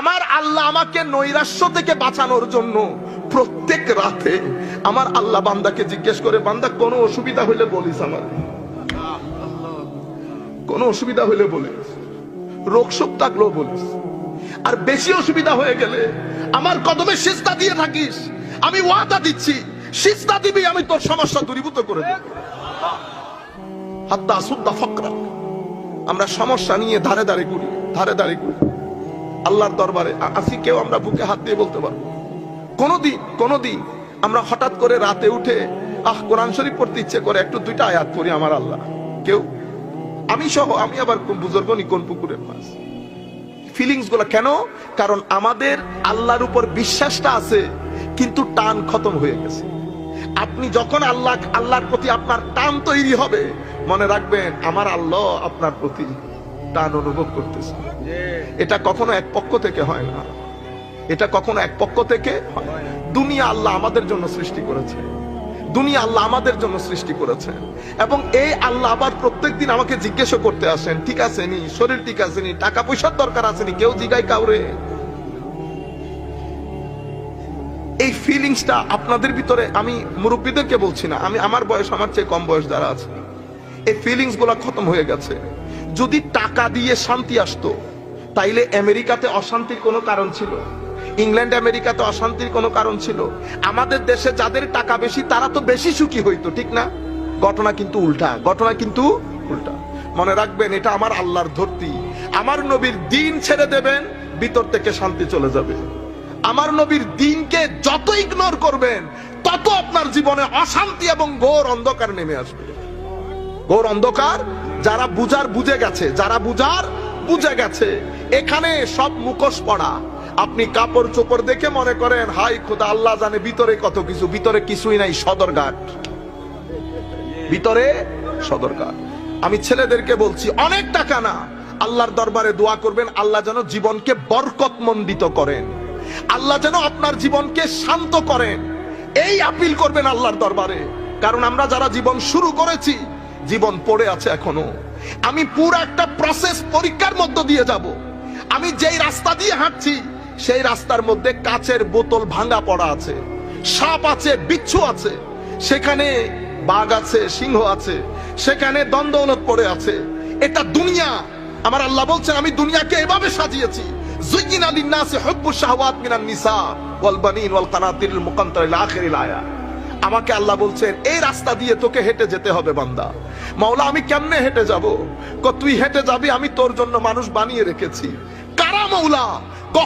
আমার আল্লাহ আমাকে নৈরাশ্য থেকে বাঁচানোর জন্য প্রত্যেক রাতে আমার আল্লাহ বান্দাকে জিজ্ঞেস করে, বান্দা, কোনো অসুবিধা হইলে বলিস আমার কোনো অসুবিধা হইলে বলিস। রোগ শোক থাকলেও বলিস। আর বেশি অসুবিধা হয়ে গেলে আমার কদমে সিস্তা দিয়ে থাকিস। আমি ওয়াদা দিচ্ছি সিস্তা দিবি, আমি তোর সমস্যা দূরীভূত করে দেব। হাত্তা সুদ্দা ফকরা আমরা সমস্যা নিয়ে ধারে ধারে করি ধারে ধারে করি আল্লাহর দরবারে আসি, কেউ আমরা বুকে হাত দিয়ে বলতে পারব? কোনোদিন কোনোদিন আমরা হঠাৎ করে রাতে উঠে, আহ, কোরআন শরীফ পড়তে ইচ্ছে করে, একটু দুইটা আয়াত পড়ি আমার আল্লাহ। কেউ, আমি সহ, আমি আবার বুজুর্গ নি, কোন পুকুরের মাছ। ফিলিংসগুলো কেন? কারণ আমাদের আল্লাহর উপর বিশ্বাসটা আছে, কিন্তু টান খতম হয়ে গেছে। আপনি যখন আল্লাহ, আল্লাহর প্রতি আপনার টান তৈরি হবে, মনে রাখবেন, আমার আল্লাহ আপনার প্রতি টান অনুভব করতেছে। এটা কখনো এক পক্ষ থেকে হয় না। এটা কখনো এক পক্ষ থেকে দুনিয়া আল্লাহ আমাদের জন্য সৃষ্টি করেছে। দুনিয়া আল্লাহ আমাদের জন্য সৃষ্টি করেছেন এবং এই আল্লাহ আবার প্রত্যেক দিন আমাকে জিজ্ঞেস করতে আসেন, ঠিক আছে নি? শরীর ঠিক আছে নি? টাকা পয়সার দরকার আছে নি? কেউ জিগায় কাউরে? এই ফিলিংসটা আপনাদের ভিতরে আমি মুরব্বীদেরকে বলছি না। আমি, আমার বয়স আমার চেয়ে কম বয়স যারা আছে। এই ফিলিংসগুলা খতম হয়ে গেছে। যদি টাকা দিয়ে শান্তি আসতো, তাইলে আমেরিকাতে অশান্তির কোনো কারণ ছিল। ইংল্যান্ড আমেরিকাতে অশান্তির কোনো কারণ ছিল। আমাদের দেশে যাদের টাকা বেশি, তারা তো বেশি সুখী হইতো, ঠিক না? ঘটনা কিন্তু উল্টা, ঘটনা কিন্তু উল্টা। মনে রাখবেন, এটা আমার আল্লাহর ধরতি। আমার নবীর দিন ছেড়ে দেবেন, ভিতর থেকে শান্তি চলে যাবে। আমার নবীর দিনকে যত ইগনোর করবেন, তত আপনার জীবনে অশান্তি এবং ঘোর অন্ধকার নেমে আসবে। ঘোর অন্ধকার যারা বুজার বুঝে গেছে, যারা বুজার বুঝে গেছে। এখানে সব মুখোশ পড়া। আপনি কাপড় চোপড় দেখে মনে করেন হাই খোদা, আল্লাহ জানে ভিতরে কত কিছু, ভিতরে কিছুই নাই, সদরঘাট। ভিতরে সদরঘাট। আমি ছেলেদেরকে বলছি, অনেক টাকা না। আল্লাহর দরবারে দোয়া করবেন, আল্লাহ যেন জীবনকে বরকতমণ্ডিত করেন। আল্লাহ যেন আপনার জীবনকে শান্ত করেন। এই আপিল করবেন আল্লাহর দরবারে। কারণ আমরা যারা জীবন শুরু করেছি জীবন পড়ে আছে এখনও। আমি পুরো একটা প্রসেস পরীক্ষার মধ্য দিয়ে যাব। আমি যেই রাস্তা দিয়ে হাঁটছি, সেই রাস্তার মধ্যে কাচের বোতল ভাঙা পড়া আছে, সাপ আছে, বিচ্ছু আছে, সেখানে বাঘ আছে, সিংহ আছে, সেখানে দ্বন্দ্বনত পড়ে আছে। এটা দুনিয়া। আমার আল্লাহ বলছেন, আমি দুনিয়াকে এভাবে সাজিয়েছি। জুইয়িনা লিন-নাসি হুব্বু শাহওয়াত মিনান নিসা ওয়াল বানিন ওয়াল কানাতিরিল মুকান্তার ইলা আখিরিল আয়া। আমাকে আল্লাহ বলছেন, এই রাস্তা দিয়ে তোকে হেঁটে যেতে হবে বান্দা। মাওলা, আমি কেমনে হেঁটে যাব? তুই হেঁটে যাবি, আমি তোর জন্য মানুষ বানিয়ে রেখেছি। কারা মৌলা